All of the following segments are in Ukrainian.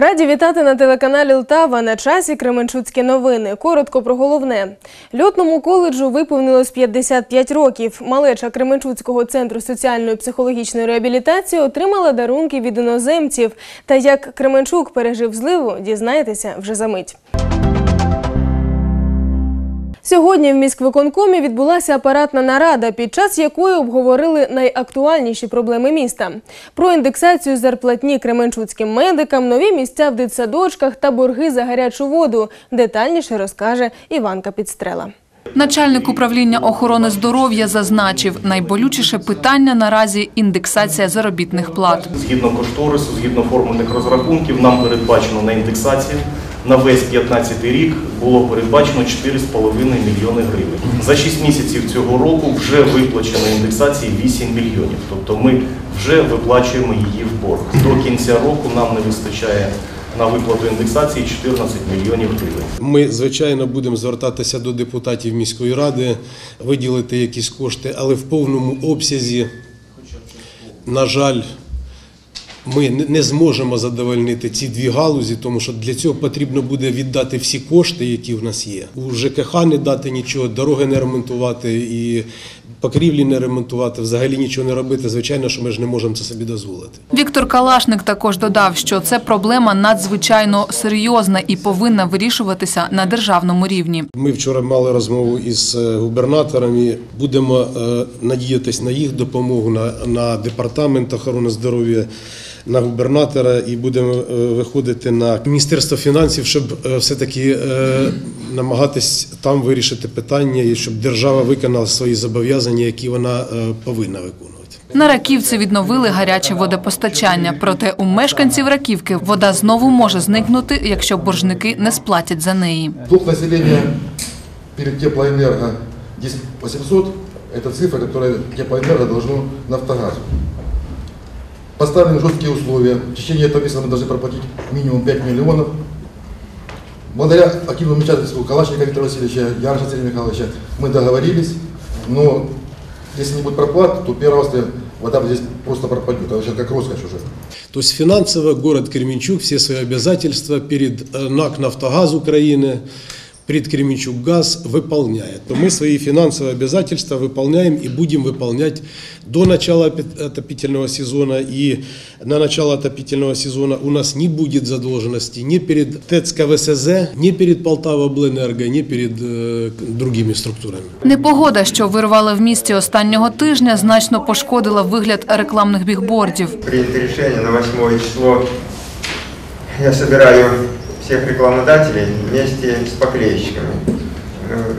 Раді вітати на телеканалі Лтава на часі Кременчуцькі новини. Коротко про головне. Льотному коледжу виповнилось 55 років. Малеча Кременчуцького центру соціальної психологічної реабілітації отримала дарунки від іноземців. Та як Кременчук пережив зливу, дізнаєтеся вже за мить. Сьогодні в міськвиконкомі відбулася апаратна нарада, під час якої обговорили найактуальніші проблеми міста. Про індексацію зарплатні кременчуцьким медикам, нові місця в дитсадочках та борги за гарячу воду. Детальніше розкаже Іванка Підстрела. Начальник управління охорони здоров'я зазначив, найболючіше питання наразі індексація заробітних плат. Згідно кошторису, згідно формульних розрахунків, нам передбачено на індексацію на весь 15 рік було передбачено 4,5 мільйони гривень. За 6 місяців цього року вже виплачено індексації 8 мільйонів. Тобто ми вже виплачуємо її в борг. До кінця року нам не вистачає на виплату індексації 14 мільйонів гривень. Ми, звичайно, будемо звертатися до депутатів міської ради, виділити якісь кошти, але в повному обсязі, на жаль, ми не- зможемо задовольнити ці дві галузі, тому що для цього потрібно буде віддати всі кошти, які в нас є. У ЖКХ не дати нічого, дороги не ремонтувати і покрівлі не ремонтувати, взагалі нічого не робити. Звичайно, що ми ж не можемо це собі дозволити. Віктор Калашник також додав, що це проблема надзвичайно серйозна і повинна вирішуватися на державному рівні. Ми вчора мали розмову із е, губернаторами. Будемо е, надіятися на їх допомогу, на, на департамент охорони здоров'я, на губернатора і будемо е, виходити на міністерство фінансів, щоб е, все-таки е, намагатись там вирішити питання і щоб держава виконала свої зобов'язання, які вона е, повинна виконувати. На Раківці відновили гаряче водопостачання. Проте у мешканців Раківки вода знову може зникнути, якщо боржники не сплатять за неї. Долг населения перед теплоэнерго 10 800 – это цифра, которая теплоэнерго должно Нафтогазу. Поставлены жесткие условия. В течение этого месяца мы должны проплатить минимум 5 миллионов. Благодаря активному вмешательству Калашника Виктора Васильевича, Ярша Сергея Михайловича мы договорились, но если не будет проплат, то августа вода здесь просто пропадет. Это сейчас как роскошь уже. То есть финансово город Кременчук все свои обязательства перед э, НАК «Нафтогаз Украины», перед Кременчук ГАЗ выполняет. То мы свои финансовые обязательства выполняем и будем выполнять до начала опи- отопительного сезона. И на начало отопительного сезона у нас не будет задолженности ни перед ТЭЦ КВСЗ, ни перед Полтава Обленерго, ни перед э, другими структурами. Непогода, що вирвала в місті останнього тижня, значно пошкодила вигляд рекламних бігбордів. принято решение на 8 число. Я собираю всех рекламодателей вместе с поклейщиками. Э,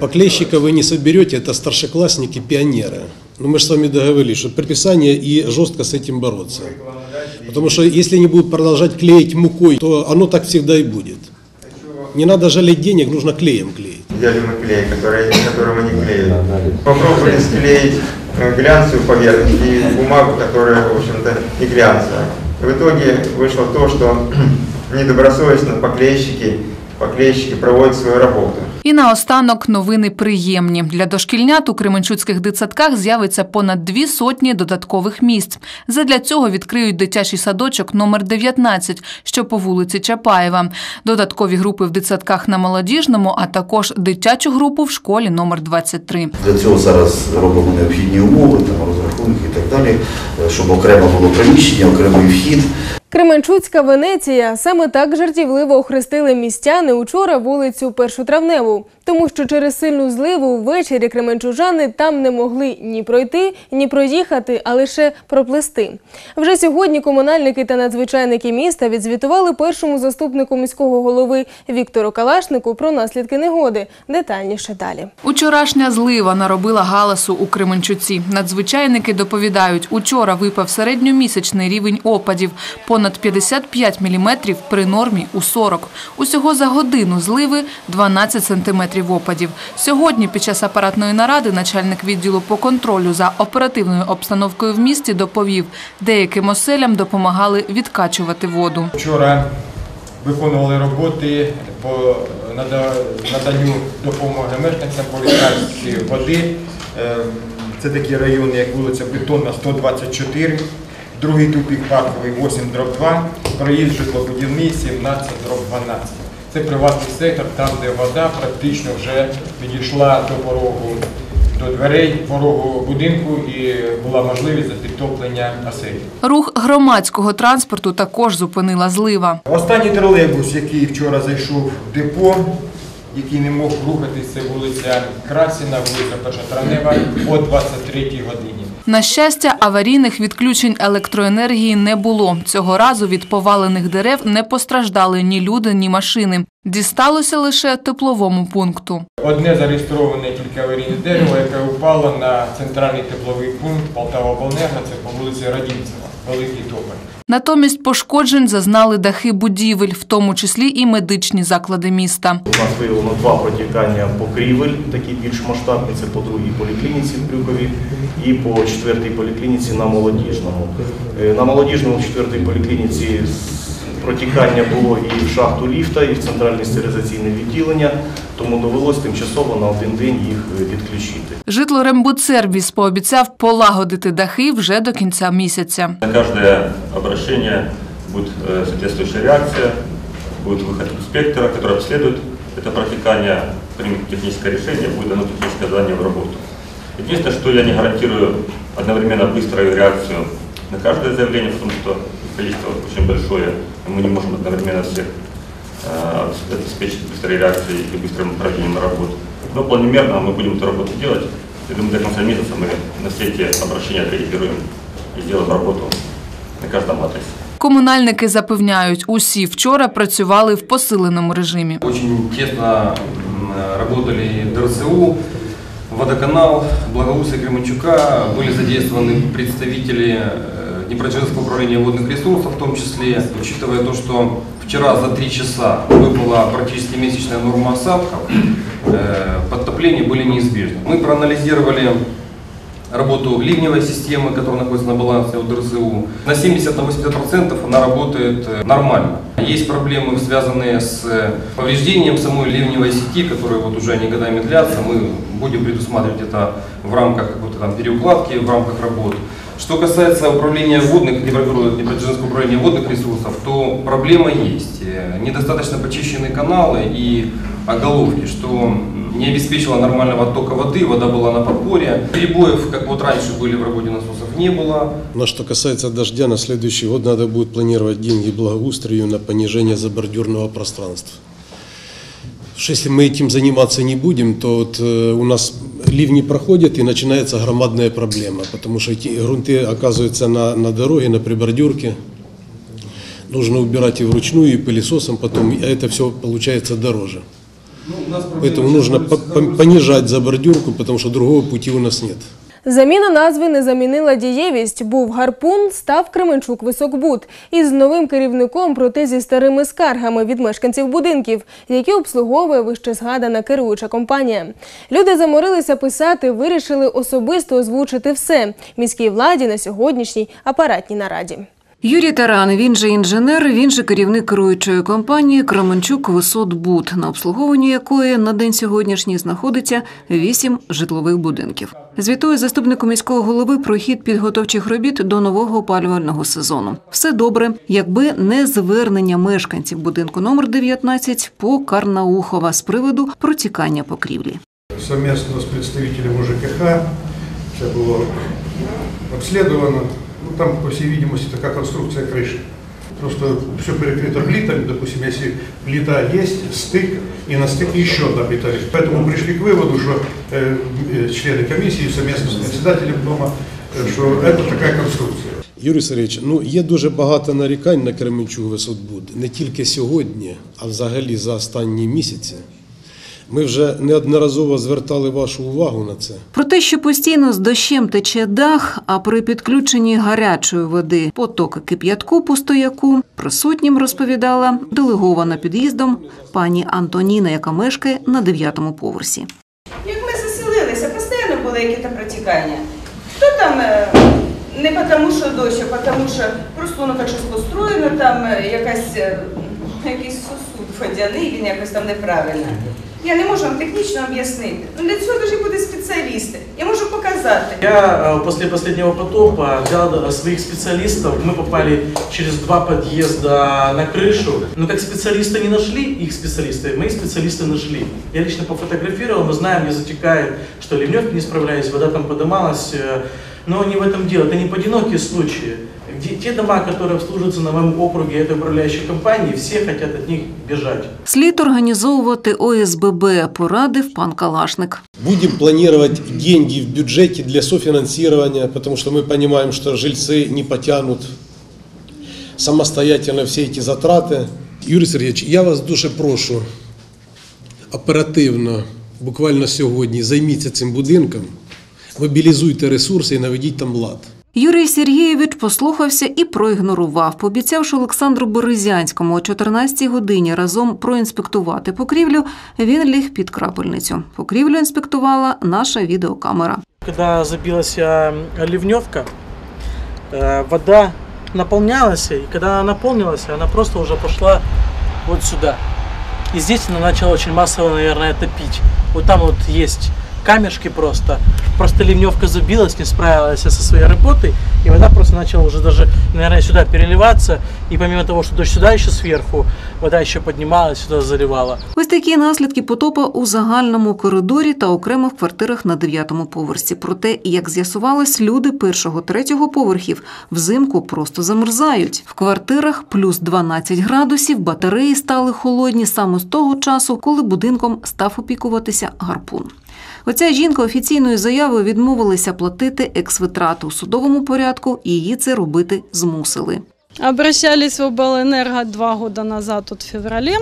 Поклейщика вы не соберете, это старшеклассники, пионеры. Но мы же с вами договорились, что предписание и жестко с этим бороться. Потому что если они будут продолжать клеить мукой, то оно так всегда и будет. Не надо жалеть денег, нужно клеем клеить. Взяли мы клей, который, которым они клеят. Попробовали склеить э, глянцевую поверхность и бумагу, которая, в общем-то, не глянцевая. В итоге вышло то, что недобросовестно поклейщики, поклейщики проводят свою работу. І наостанок новини приємні. Для дошкільнят у Кременчуцьких дитсадках з'явиться понад дві сотні додаткових місць. Задля цього відкриють дитячий садочок номер 19, що по вулиці Чапаєва. Додаткові групи в дитсадках на молодіжному, а також дитячу групу в школі номер 23. Для цього зараз робимо необхідні умови, там розрахунки і так далі, е, щоб окремо було приміщення, окремий вхід. Кременчуцька Венеція саме так жартівливо охрестили містяни учора вулицю Першотравневу, тому що через сильну зливу ввечері кременчужани там не могли ні пройти, ні проїхати, а лише проплисти. Вже сьогодні комунальники та надзвичайники міста відзвітували першому заступнику міського голови Віктору Калашнику про наслідки негоди. Детальніше далі. Учорашня злива наробила галасу у Кременчуці. Надзвичайники доповідають, учора випав середньомісячний рівень опадів – понад 55 міліметрів при нормі у 40. Усього за годину зливи – 12 сантиметрів опадів. Сьогодні під час апаратної наради начальник відділу по контролю за оперативною обстановкою в місті доповів, деяким оселям допомагали відкачувати воду. Вчора виконували роботи по нада- наданню допомоги мешканцям по лікарській води. Е, Це такі райони, як вулиця Бетонна, 124. Другий тупік парковий 8 дроб 2, проїзд житлобудівний 17 дроб 12. Це приватний сектор, там, де вода практично вже підійшла до порогу, до дверей порогу будинку і була можливість за підтоплення оселі. Рух громадського транспорту також зупинила злива. Останній тролейбус, який вчора зайшов в депо, який не мог рухатись, це вулиця Красіна, вулиця Першотравнева о 23 годині. На щастя, аварійних відключень електроенергії не було. Цього разу від повалених дерев не постраждали ні люди, ні машини. Дісталося лише тепловому пункту. Одне зареєстроване тільки аварійне дерево, яке упало на центральний тепловий пункт Полтава-Обленерго, це по вулиці Радімцева, Великий Тополь. Натомість пошкоджень зазнали дахи будівель, в тому числі і медичні заклади міста. У нас виявлено два протікання покрівель, такі більш масштабні, це по другій поліклініці в Брюкові і по четвертій поліклініці на Молодіжному. Е, На Молодіжному в четвертій поліклініці з- протікання було і в шахту ліфта, і в центральне стерилізаційне відділення, тому довелось тимчасово на один день їх е, відключити. Житлорембудсервіс пообіцяв полагодити дахи вже до кінця місяця. На каждое обращение будет э, соответствующая реакция, будет выход инспектора, который обследует это протекание, примет техническое решение, будет дано техническое задание в работу. Единственное, что я не гарантирую одновременно быструю реакцию на каждое заявление, потому что количество очень большое, и Мы не можем одновременно всех э, обеспечить быстрой реакцией и быстрым проведением работ. Но планомерно мы будем эту работу делать. Я думаю, до конца месяца мы на все эти обращения отреагируем и сделаем работу на каждом адресе. Комунальники запевняють, усі вчора працювали в посиленому режимі. Очень тесно м, работали ДРСУ, Водоканал, Благоустрой Кременчука. Были задействованы представители э, Днепродзержинского управления водных ресурсов в том числе. Учитывая то, что вчера за три часа выпала практически месячная норма осадков, э, подтопления были неизбежны. Мы проанализировали работу ливневой системы, которая находится на балансе у ДРСУ. На 70-80% она работает э, нормально. Есть проблемы, связанные с э, повреждением самой ливневой сети, которые вот уже они годами длятся. Мы будем предусматривать это в рамках какой-то там переукладки, в рамках работ. Что касается управления водных, Днепродзержинского управления водных ресурсов, то проблема есть. Э, Недостаточно почищены каналы и оголовки, что не обеспечила нормального оттока воды, вода была на подпоре. Перебоев, как вот раньше были в работе насосов, не было. Но что касается дождя, на следующий год надо будет планировать деньги благоустрою на понижение забордюрного пространства. Если мы этим заниматься не будем, то вот э, у нас ливни проходят и начинается громадная проблема, потому что эти грунты оказываются на, на дороге, на прибордюрке. Нужно убирать и вручную, и пылесосом потом, а это все получается дороже. Поэтому нужно по- по- понижать забордюрку, потому что другого пути у нас нет. Заміна назви не замінила дієвість. Був гарпун, став Кременчук Високбуд із новим керівником, проте зі старими скаргами від мешканців будинків, які обслуговує вище згадана керуюча компанія. Люди заморилися писати, вирішили особисто озвучити все міській владі на сьогоднішній апаратній нараді. Юрій Таран, він же інженер, він же керівник керуючої компанії Кременчук Висотбуд, на обслуговуванні якої на день сьогоднішній знаходиться вісім житлових будинків. Звітує заступнику міського голови про хід підготовчих робіт до нового опалювального сезону. Все добре, якби не звернення мешканців будинку номер 19 по Карнаухова з приводу протікання покрівлі. совместно с представителем УЖКХ. Все было обследовано. Ну, там, по всей видимости, такая конструкция крыши. Просто все перекрыто плитами. Допустим, если плита есть, стык, и на стыке еще одна плита лежит. Поэтому пришли к выводу, что э, э, члены комиссии совместно с председателем дома, э, что это такая конструкция. Юрій Сергійович, ну є дуже багато нарікань на Кременчук Висотбуд. Не тільки сьогодні, а взагалі за останні місяці. Ми вже неодноразово звертали вашу увагу на це. Про те, що постійно з дощем тече дах, а при підключенні гарячої води потоки кип'ятку по стояку присутнім розповідала делегована під'їздом пані Антоніна, яка мешкає на дев'ятому поверсі. Як ми заселилися, постійно були якісь протікання. Хто там е, не тому, що дощ, а тому, що просто воно так щось построєно, там е, якась е, якийсь сосуд водяний, він якось там неправильно. Я не можу вам технічно об'яснити. Ну для цього дуже бути спеціалісти. Я можу показати. Я э, после последнего потопа взял э, своих специалистов. Мы попали через два подъезда на крышу. Но как специалисты не нашли, их специалисты, мои специалисты нашли. Я лично пофотографировал, мы знаем, где затекает, что ливневки не справлялись, вода там подымалась. э, Но не в этом дело, это не поодинокие случаи. Где- Те дома, которые обслуживаются на моем округе этой управляющей компании, все хотят от них бежать. Слід організовувати ОСББ, порадив пан Калашник. Будем планировать деньги в бюджете для софинансирования, потому что мы понимаем, что жильцы не потянут самостоятельно все эти затраты. Юрій Сергійович, я вас дуже прошу оперативно, буквально сьогодні, займіться цим будинком, мобілізуйте ресурси і наведіть там лад. Юрій Сергійович послухався і проігнорував, пообіцявши Олександру Березянському о 14-й годині разом проінспектувати покрівлю, він ліг під крапельницю. Покрівлю інспектувала наша відеокамера. Когда забилась э, ливневка, э, вода наполнялась, и когда она наполнилась, она просто уже пошла вот сюда. И здесь она начала очень массово, наверное, топить. Вот там вот есть камешки просто. Просто ливневка забилась, не справилась со своей работой, и вода просто начала уже даже, наверное, сюда переливаться. И помимо того, что дождь сюда еще сверху, вода еще поднималась, сюда заливала. Ось такі наслідки потопа у загальному коридорі та окремо в квартирах на дев'ятому поверсі. Проте, як з'ясувалось, люди першого третього поверхів взимку просто замерзають. В квартирах плюс 12 градусів, батареї стали холодні саме з того часу, коли будинком став опікуватися гарпун. Оця жінка офіційною заявою відмовилася платити ексвитрату у судовому порядку, і її це робити змусили. Обращались в обленерго два года назад, от в феврале.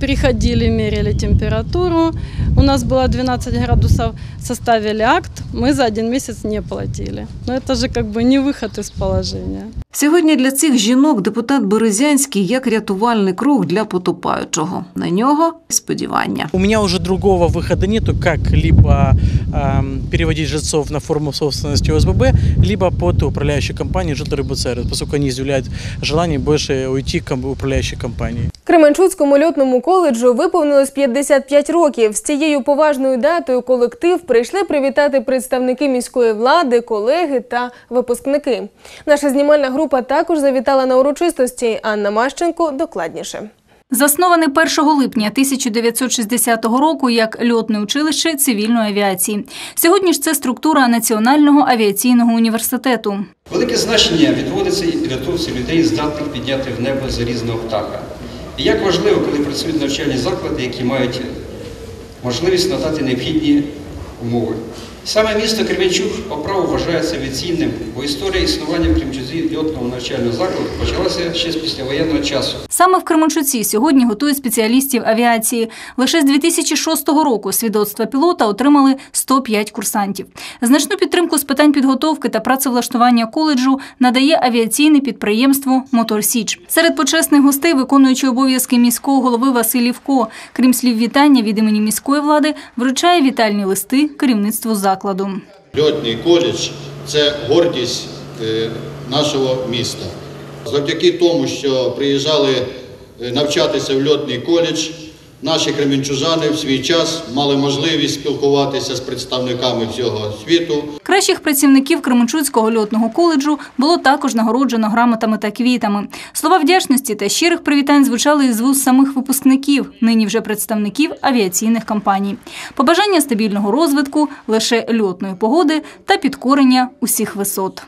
Приходили, мерили температуру У нас было 12 градусов, составили акт. Мы за один месяц не платили. Но это же как бы не выход из положения. Сьогодні для цих жінок депутат Березянський як рятувальний круг для потопаючого. На нього сподівання. У меня уже другого выхода нету, как либо эм, переводить жильцов на форму собственности ОСББ, либо под управляющую компанию «Жилторыбуцервис», поскольку они изъявляют желание больше уйти к ком- управляющей компании. Кременчуцькому льотному коледжу виповнилось 55 років. З цією поважною датою колектив прийшли привітати представники міської влади, колеги та випускники. Наша знімальна група також завітала на урочистості. Анна Мащенко докладніше. Заснований 1 липня 1960 року як льотне училище цивільної авіації. Сьогодні ж це структура Національного авіаційного університету. Велике значення відводиться і підготовці людей, здатних підняти в небо залізного птаха. І як важливо, коли працюють навчальні заклади, які мають можливість надати необхідні умови. Саме місто Кременчук по праву вважається авіаційним, бо історія існування Кременчуці льотного навчального закладу почалася ще з післявоєнного часу. Саме в Кременчуці сьогодні готують спеціалістів авіації. Лише з 2006 року свідоцтва пілота отримали 105 курсантів. Значну підтримку з питань підготовки та працевлаштування коледжу надає авіаційне підприємство Мотор Січ. Серед почесних гостей виконуючий обов'язки міського голови Василь Івко, крім слів вітання від імені міської влади, вручає вітальні листи керівництву закладу. Льотний коледж це гордість е, нашого міста. Завдяки тому, що приїжджали е, навчатися в льотний коледж, наші кременчужани в свій час мали можливість спілкуватися з представниками всього світу. Кращих працівників Кременчуцького льотного коледжу було також нагороджено грамотами та квітами. Слова вдячності та щирих привітань звучали із вуз самих випускників, нині вже представників авіаційних компаній. Побажання стабільного розвитку, лише льотної погоди та підкорення усіх висот.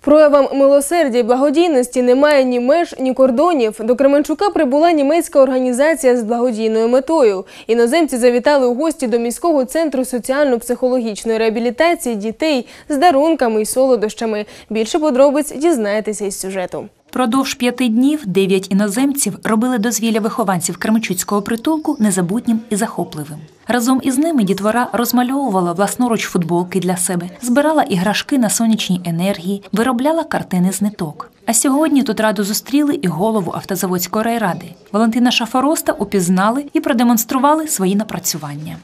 Проявам милосердя і благодійності немає ні меж, ні кордонів. До Кременчука прибула німецька організація з благодійною метою. Іноземці завітали у гості до міського центру соціально-психологічної реабілітації дітей з дарунками і солодощами. Більше подробиць дізнаєтеся із сюжету. Продовж п'яти днів дев'ять іноземців робили дозвілля вихованців Кременчуцького притулку незабутнім і захопливим. Разом із ними дітвора розмальовувала власноруч футболки для себе, збирала іграшки на сонячній енергії, виробляла картини з ниток. А сьогодні тут раду зустріли і голову автозаводської райради. Валентина Шафароста упізнали і продемонстрували свої напрацювання.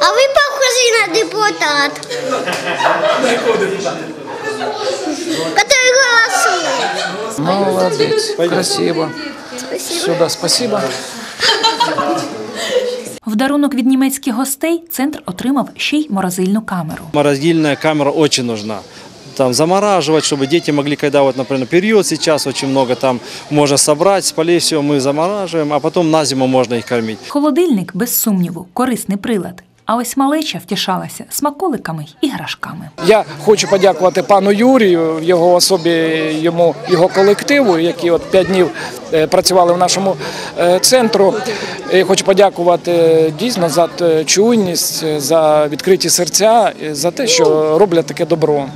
А ви похожі на депутат. Который голосует. Молодец, красиво. Сюда спасибо. В дарунок від німецьких гостей центр отримав ще й морозильну камеру. Морозильная камера очень нужна. Там замораживать, чтобы дети могли, когда вот, например, период сейчас очень много, там можно собрать, с полей все мы замораживаем, а потом на зиму можно их кормить. Холодильник, без сумніву, корисний прилад. А ось малеча втішалася смаколиками і грашками. Я хочу подякувати пану Юрію, його особі, йому, його колективу, які от п'ять днів е, працювали в нашому е, центру. І хочу подякувати е, дійсно за чуйність, за відкриті серця, за те, що роблять таке добро.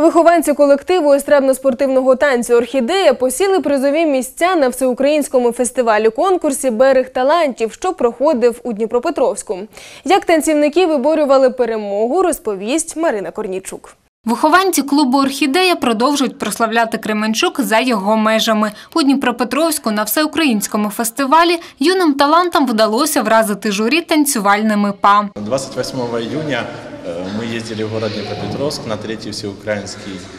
Вихованці колективу естребно-спортивного танцю Орхідея посіли призові місця на всеукраїнському фестивалі конкурсі Берег талантів, що проходив у Дніпропетровську. Як танцівники виборювали перемогу, розповість Марина Корнічук. Вихованці клубу Орхідея продовжують прославляти Кременчук за його межами. У Дніпропетровську на всеукраїнському фестивалі юним талантам вдалося вразити журі танцювальними па. 28 июня э, мы ездили в город Днепропетровск на третий всеукраинский э,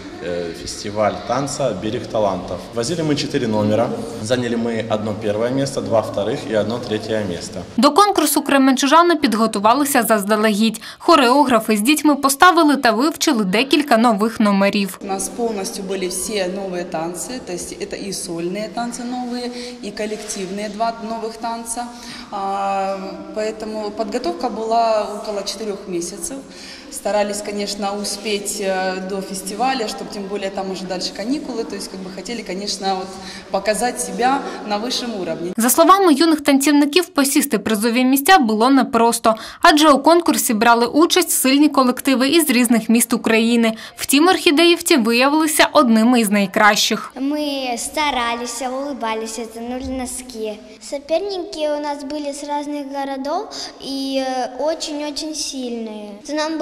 фестиваль танца «Берег талантов». Возили мы четыре номера. Заняли мы одно первое место, два вторых и одно третье место. До конкурсу кременчужани підготувалися заздалегідь. Хореографи з дітьми поставили та вивчили декілька нових номерів. У нас полностью были все новые танцы, то есть это и сольные танцы новые, и коллективные два новых танца. А, Поэтому подготовка была около четырех месяцев. Старались, конечно, успеть э, до фестиваля, чтобы тем более там уже дальше каникулы, то есть как бы хотели, конечно, вот показать себя на высшем уровне. За словами юних танцівників, посісти призові місця було непросто, адже у конкурсі брали участь сильні колективи із різних міст України. Втім, орхідеївці виявилися одними із найкращих. Мы старались, улыбались, тянули носки. Соперники у нас были с разных городов и э, очень-очень сильные. Нам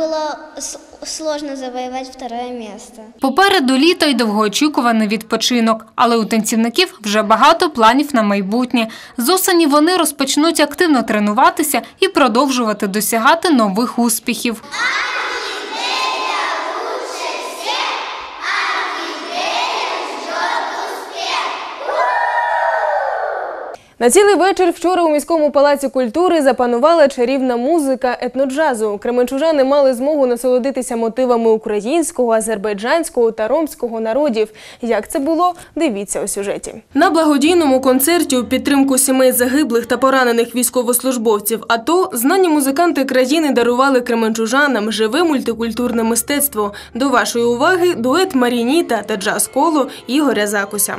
сложно завоевать второе место. Попереду літо й довгоочікуваний відпочинок, але у танцівників вже багато планів на майбутнє. З осені вони розпочнуть активно тренуватися і продовжувати досягати нових успіхів. На цілий вечір вчора у міському палаці культури запанувала чарівна музика етноджазу. Кременчужани мали змогу насолодитися мотивами українського, азербайджанського та ромського народів. Як це було? Дивіться у сюжеті. На благодійному концерті у підтримку сімей загиблих та поранених військовослужбовців АТО знані музиканти країни дарували кременчужанам живе мультикультурне мистецтво. До вашої уваги дует Марініта та джаз коло Ігоря Закуся.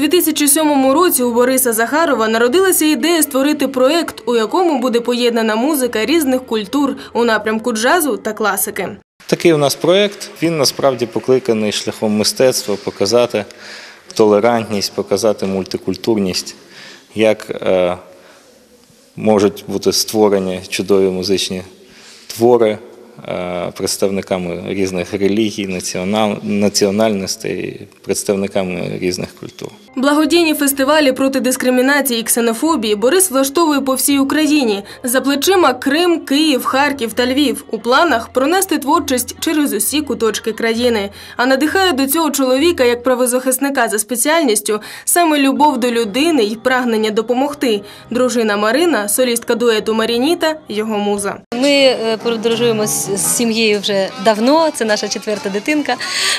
2007 році у Бориса Захарова народилася ідея створити проект, у якому буде поєднана музика різних культур у напрямку джазу та класики. Такий у нас проєкт. Він насправді покликаний шляхом мистецтва показати толерантність, показати мультикультурність, як е, можуть бути створені чудові музичні твори е, представниками різних релігій, націонал, національностей, представниками різних культур. Благодійні фестивалі проти дискримінації і ксенофобії Борис влаштовує по всій Україні. За плечима Крим, Київ, Харків та Львів. У планах пронести творчість через усі куточки країни. А надихає до цього чоловіка як правозахисника за спеціальністю саме любов до людини і прагнення допомогти. Дружина Марина, солістка дуету Марініта, його муза. Ми е, подорожуємо з сім'єю вже давно. Це наша четверта дитинка.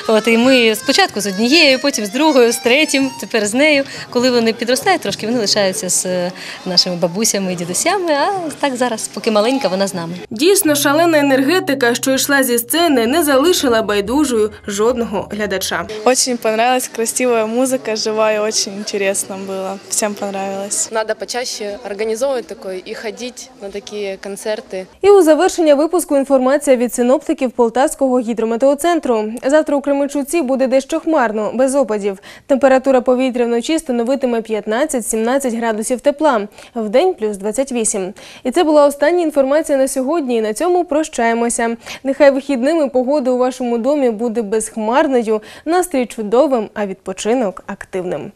От і ми спочатку з однією, потім з другою, з третім, тепер з нею. Коли вони підростають, трошки вони лишаються з е, нашими бабусями і дідусями. А так зараз, поки маленька, вона з нами. Дійсно, шалена енергетика, що йшла зі сцени, не залишила байдужою жодного глядача. Очень понравилась красивая музыка, живая, очень интересно было. Всем понравилось. Надо почаще организовывать такое и ходить на такие концерты. І у завершення випуску інформація від синоптиків Полтавського гідрометеоцентру. Завтра у Кременчуці буде дещо хмарно, без опадів. Температура повітря повітря вночі становитиме 15-17 градусів тепла, в день плюс 28. І це була остання інформація на сьогодні. І на цьому прощаємося. Нехай вихідними погода у вашому домі буде безхмарною, настрій чудовим, а відпочинок активним.